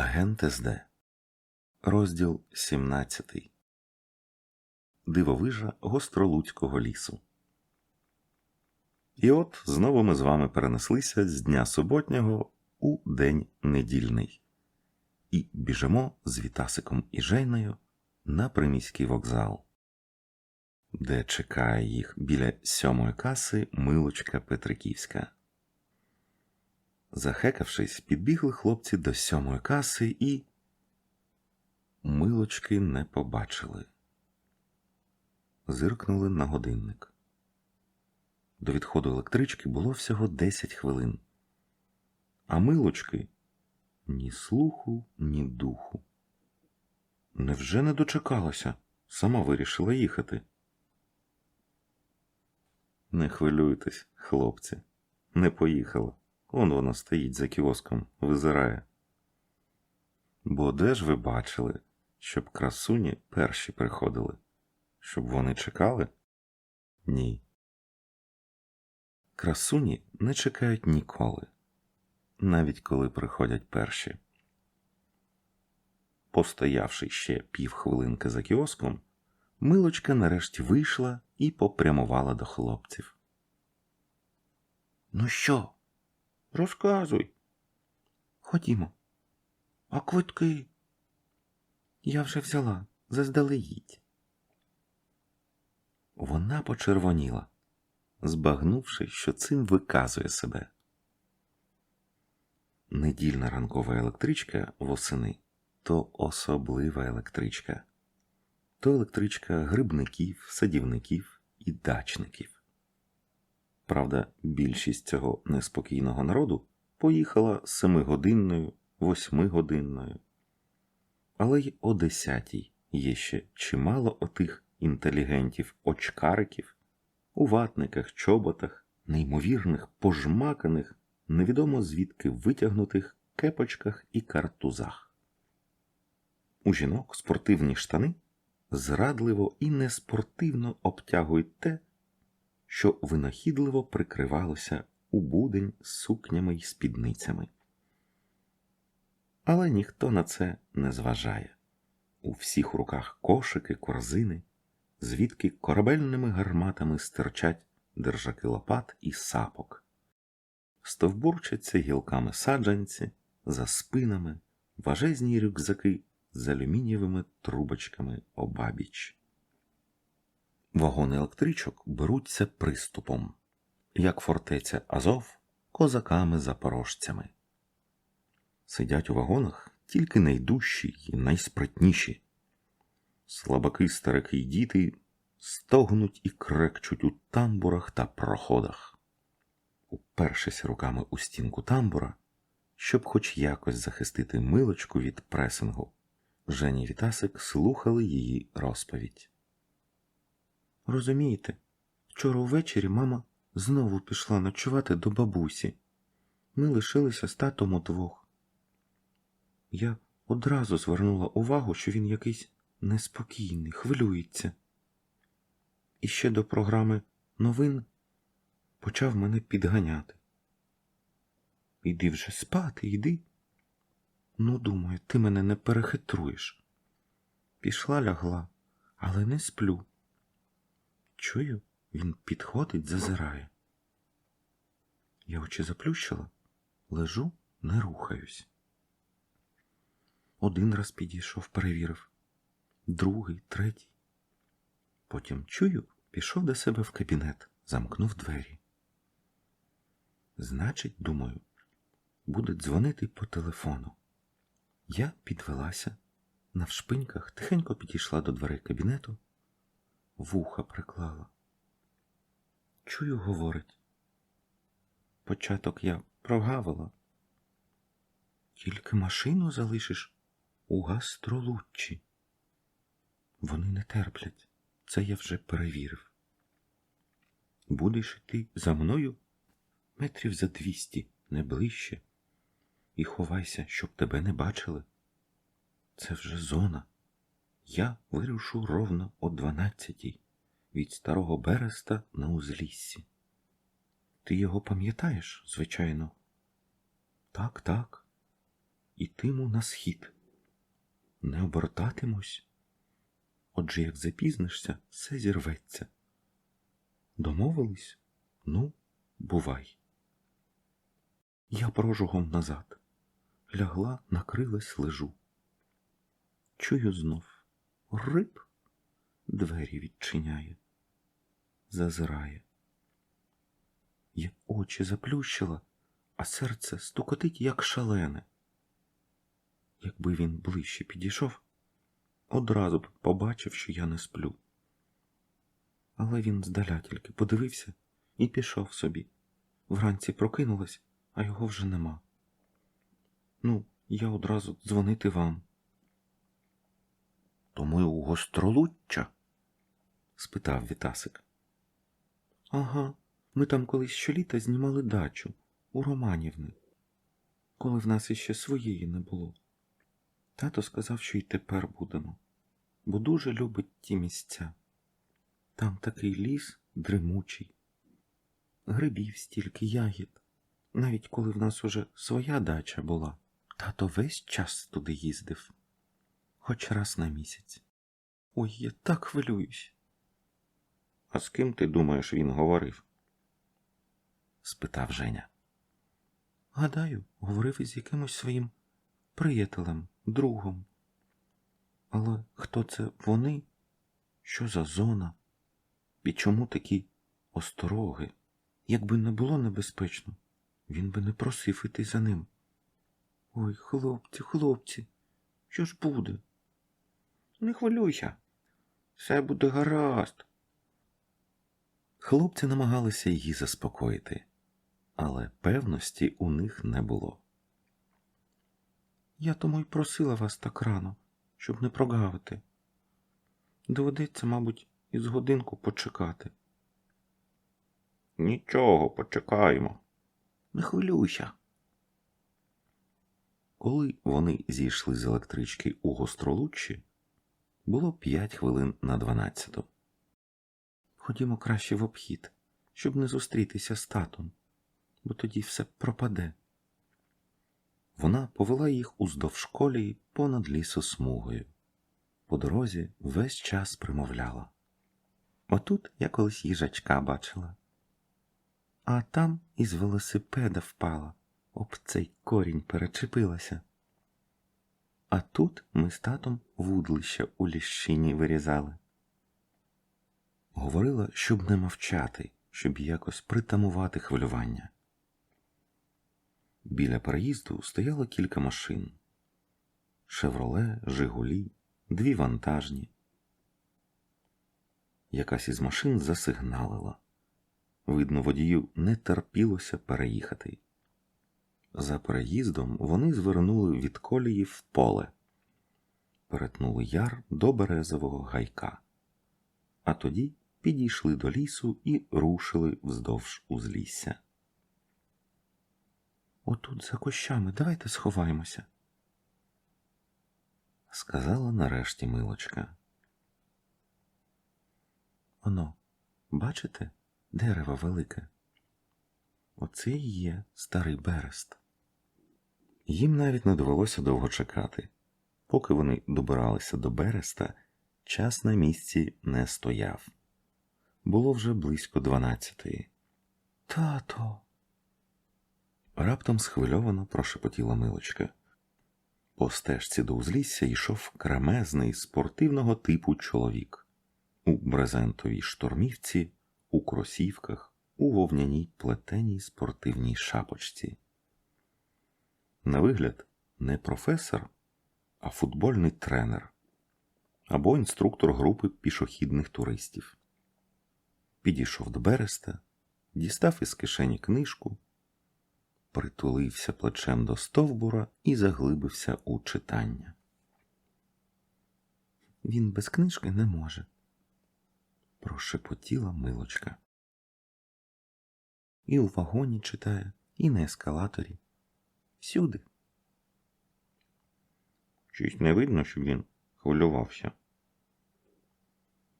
Агент СД. Розділ 17. Дивовижа гостролуцького лісу. І от знову ми з вами перенеслися з дня суботнього у день недільний. І біжимо з Вітасиком і Жейною на приміський вокзал, де чекає їх біля сьомої каси милочка Петриківська. Захекавшись, підбігли хлопці до сьомої каси і. Милочки не побачили. Зиркнули на годинник. До відходу електрички було всього 10 хвилин. А милочки ні слуху, ні духу. Невже не дочекалася? Сама вирішила їхати. Не хвилюйтесь, хлопці, не поїхала. Он вона стоїть за кіоском, визирає. Бо де ж ви бачили, щоб красуні перші приходили? Щоб вони чекали? Ні. Красуні не чекають ніколи, навіть коли приходять перші. Постоявши ще півхвилинки за кіоском, Милочка нарешті вийшла і попрямувала до хлопців. Ну що? Розказуй. Ходімо. А квитки? Я вже взяла заздалегідь. Вона почервоніла, збагнувши, що цим виказує себе. Недільна ранкова електричка восени то особлива електричка, то електричка грибників, садівників і дачників. Правда, більшість цього неспокійного народу поїхала семигодинною, восьмигодинною. Але й о десятій є ще чимало отих інтелігентів очкариків, у ватниках, чоботах, неймовірних, пожмаканих, невідомо звідки витягнутих кепочках і картузах. У жінок спортивні штани зрадливо і неспортивно обтягують те, що винахідливо прикривалося у будень сукнями й спідницями. Але ніхто на це не зважає. У всіх руках кошики, корзини, звідки корабельними гарматами стирчать держаки лопат і сапок, стовбурчаться гілками саджанці, за спинами, важезні рюкзаки з алюмінієвими трубочками обабіч. Вагони електричок беруться приступом, як фортеця Азов козаками-запорожцями. Сидять у вагонах тільки найдужчі й найспритніші. Слабаки, старики й діти стогнуть і крекчуть у тамбурах та проходах, упершись руками у стінку тамбура, щоб хоч якось захистити милочку від пресингу. Жені Вітасик слухали її розповідь. Розумієте, вчора ввечері мама знову пішла ночувати до бабусі. Ми лишилися з татом удвох. Я одразу звернула увагу, що він якийсь неспокійний, хвилюється. І ще до програми новин почав мене підганяти. Іди вже спати, йди. Ну, думаю, ти мене не перехитруєш. Пішла лягла, але не сплю. Чую, він підходить, зазирає. Я очі заплющила, лежу, не рухаюсь. Один раз підійшов, перевірив, другий, третій. Потім чую, пішов до себе в кабінет, замкнув двері. Значить, думаю, буде дзвонити по телефону. Я підвелася, навшпиньках тихенько підійшла до дверей кабінету, вуха приклала. Чую, говорить. Початок я прогавила. Тільки машину залишиш у гастролуччі. Вони не терплять, це я вже перевірив. Будеш йти за мною метрів за двісті, не ближче, і ховайся, щоб тебе не бачили. Це вже зона. Я вирушу ровно о дванадцятій від старого Береста на узліссі. Ти його пам'ятаєш, звичайно? Так, так. ітиму на схід. Не обертатимось. Отже, як запізнишся, все зірветься. Домовились? Ну, бувай. Я прожугом назад. Лягла, накрилась, лежу. Чую знов. Риб двері відчиняє, зазирає. Я очі заплющила, а серце стукотить, як шалене. Якби він ближче підійшов, одразу б побачив, що я не сплю. Але він здаля тільки подивився і пішов собі. Вранці прокинулась, а його вже нема. Ну, я одразу дзвонити вам. То ми у гостролуччя? спитав Вітасик. Ага, ми там колись щоліта знімали дачу у Романівни, коли в нас іще своєї не було. Тато сказав, що й тепер будемо, бо дуже любить ті місця. Там такий ліс дремучий, грибів стільки ягід. Навіть коли в нас уже своя дача була, тато весь час туди їздив, хоч раз на місяць. Ой, я так хвилююсь. А з ким ти думаєш, він говорив? спитав Женя. Гадаю, говорив із якимось своїм приятелем, другом. Але хто це вони? Що за зона? І чому такі остороги? Якби не було небезпечно, він би не просив іти за ним. Ой, хлопці, хлопці, що ж буде? Не хвилюйся, все буде гаразд. Хлопці намагалися її заспокоїти, але певності у них не було. Я тому й просила вас так рано, щоб не прогавити. Доведеться, мабуть, із годинку почекати. Нічого, почекаємо. Не хвилюйся. Коли вони зійшли з електрички у гостролуччі, було п'ять хвилин на дванадцяту. Ходімо краще в обхід, щоб не зустрітися з татом, бо тоді все пропаде. Вона повела їх уздовж колії понад лісосмугою. По дорозі весь час примовляла. Отут я колись їжачка бачила, а там із велосипеда впала, об цей корінь перечепилася. А тут ми з татом вудлища у ліщині вирізали. Говорила, щоб не мовчати, щоб якось притамувати хвилювання. Біля переїзду стояло кілька машин Шевроле, Жигулі, дві вантажні. Якась із машин засигналила. Видно, водію не терпілося переїхати. За переїздом вони звернули від колії в поле, перетнули яр до березового гайка, а тоді підійшли до лісу і рушили вздовж узлісся. Отут за кущами давайте сховаємося, сказала нарешті милочка. Оно, бачите, дерево велике. Оце і є старий берест. Їм навіть не довелося довго чекати. Поки вони добиралися до береста, час на місці не стояв. Було вже близько дванадцятої. Тато. Раптом схвильовано прошепотіла милочка. По стежці до узлісся йшов кремезний спортивного типу чоловік у брезентовій штормівці, у кросівках, у вовняній плетеній спортивній шапочці. На вигляд, не професор, а футбольний тренер або інструктор групи пішохідних туристів. Підійшов до береста, дістав із кишені книжку, притулився плечем до стовбура і заглибився у читання. Він без книжки не може, прошепотіла милочка. І у вагоні читає, і на ескалаторі. Всюди. Щось не видно, щоб він хвилювався.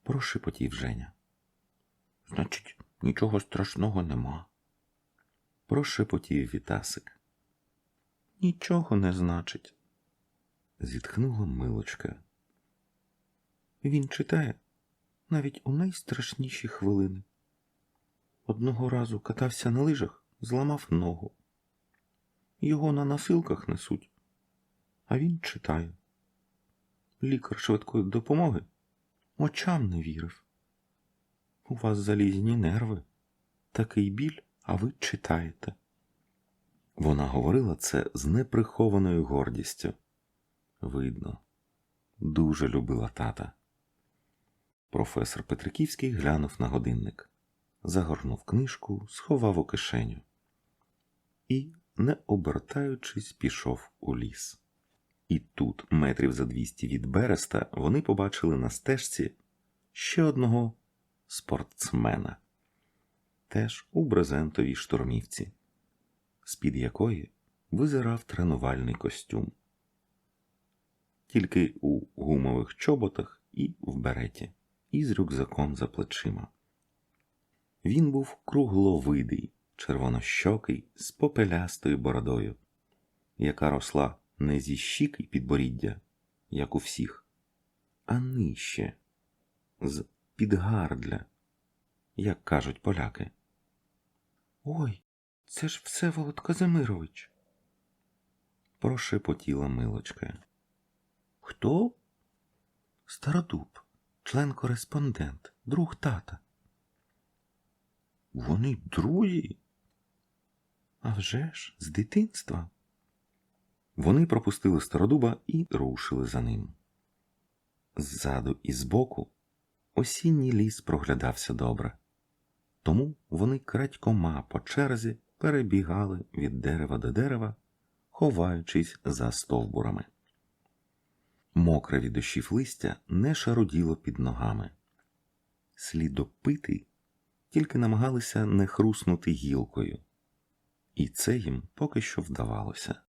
Прошепотів Женя. Значить, нічого страшного нема. Прошепотів Вітасик. нічого не значить. Зітхнула милочка. Він читає навіть у найстрашніші хвилини. Одного разу катався на лижах, зламав ногу. Його на носилках несуть, а він читає. Лікар швидкої допомоги очам не вірив. У вас залізні нерви, такий біль, а ви читаєте. Вона говорила це з неприхованою гордістю. Видно, дуже любила тата. Професор Петриківський глянув на годинник, загорнув книжку, сховав у кишеню і, не обертаючись, пішов у ліс. І тут, метрів за двісті від береста, вони побачили на стежці ще одного спортсмена, теж у брезентовій штурмівці, з-під якої визирав тренувальний костюм, тільки у гумових чоботах і в береті, і з рюкзаком за плечима. Він був кругловидий, червонощокий, з попелястою бородою, яка росла не зі щік і підборіддя, як у всіх, а нижче, з підгардля, як кажуть поляки. Ой, це ж Всеволод Казимирович. Прошепотіла милочка. Хто? Стародуб, член-кореспондент, друг тата. Вони друзі? А вже ж, з дитинства. Вони пропустили стародуба і рушили за ним. Ззаду і збоку осінній ліс проглядався добре, тому вони крадькома по черзі перебігали від дерева до дерева, ховаючись за стовбурами. Мокре від дощів листя не шаруділо під ногами. Слідопити тільки намагалися не хруснути гілкою, і це їм поки що вдавалося.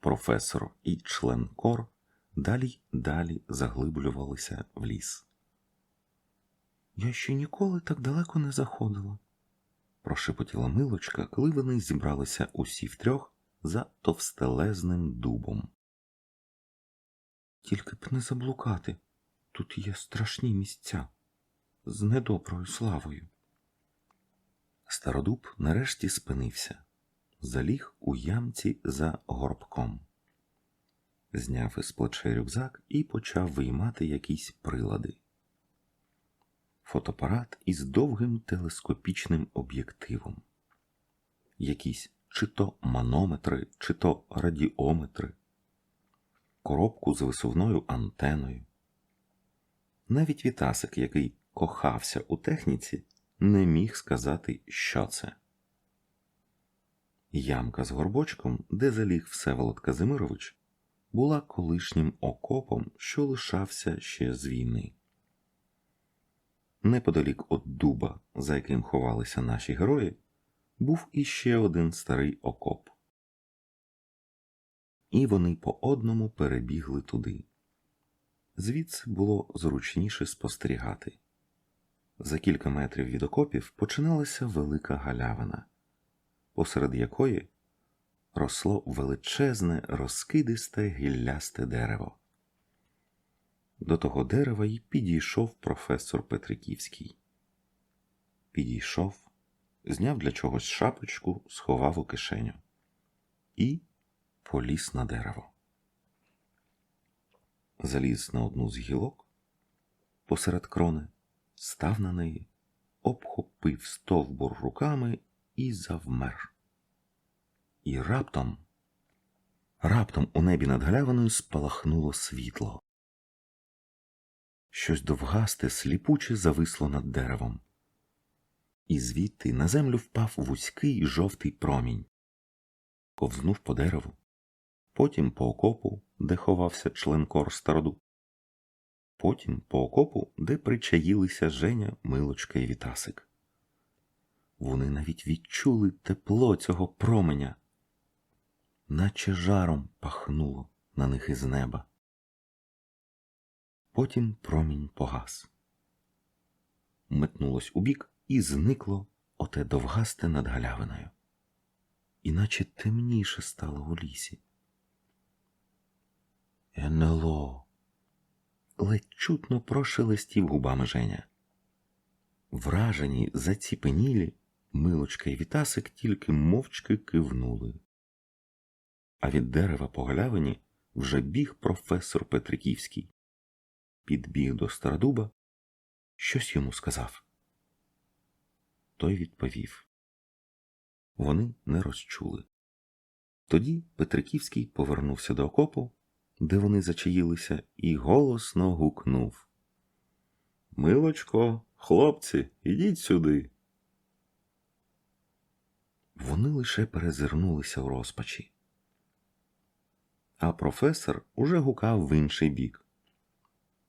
Професор і член кор далі й далі заглиблювалися в ліс. Я ще ніколи так далеко не заходила, прошепотіла милочка, коли вони зібралися усі втрьох за товстелезним дубом. Тільки б не заблукати, тут є страшні місця з недоброю славою. Стародуб нарешті спинився, заліг у ямці за горбком, зняв із плече рюкзак і почав виймати якісь прилади. Фотоапарат із довгим телескопічним об'єктивом, якісь чи то манометри, чи то радіометри, коробку з висувною антеною. Навіть Вітасик, який кохався у техніці, не міг сказати, що це. Ямка з горбочком, де заліг Всеволод Казимирович, була колишнім окопом, що лишався ще з війни. Неподалік від дуба, за яким ховалися наші герої, був іще один старий окоп. І вони по одному перебігли туди. Звідси було зручніше спостерігати. За кілька метрів від окопів починалася велика галявина, посеред якої росло величезне, розкидисте гіллясте дерево. До того дерева й підійшов професор Петриківський. Підійшов, зняв для чогось шапочку, сховав у кишеню і поліз на дерево. Заліз на одну з гілок посеред крони став на неї, обхопив стовбур руками і завмер. І раптом, раптом у небі над галявиною спалахнуло світло. Щось довгасте, сліпуче зависло над деревом, і звідти на землю впав вузький жовтий промінь, ковзнув по дереву, потім по окопу, де ховався член кор староду, потім по окопу, де причаїлися Женя, Милочка і Вітасик. Вони навіть відчули тепло цього променя, наче жаром пахнуло на них із неба. Потім промінь погас. Метнулось убік і зникло оте довгасте над галявиною. іначе темніше стало у лісі. НЛО. Чутно прошелестів губами Женя. Вражені, заціпенілі, Милочка і Вітасик тільки мовчки кивнули. А від дерева по галявині вже біг професор Петриківський. Підбіг до Стародуба, щось йому сказав. Той відповів. Вони не розчули. Тоді Петриківський повернувся до окопу, де вони зачаїлися, і голосно гукнув. Милочко, хлопці, ідіть сюди. Вони лише перезирнулися в розпачі. А професор уже гукав в інший бік.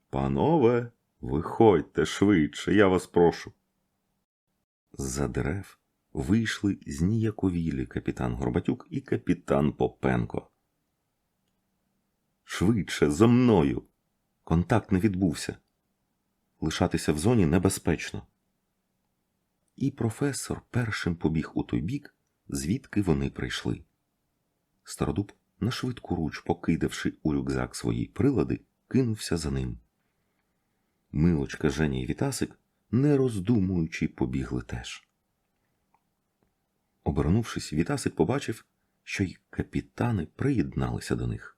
Панове, виходьте швидше, я вас прошу. З-за дерев вийшли зніяковілі капітан Горбатюк і капітан Попенко. Швидше за мною. Контакт не відбувся. Лишатися в зоні небезпечно. І професор першим побіг у той бік, звідки вони прийшли. Стародуб, на швидку руч покидавши у рюкзак свої прилади, кинувся за ним. Милочка, Женя і Вітасик, не роздумуючи, побігли теж. Обернувшись, Вітасик побачив, що й капітани приєдналися до них.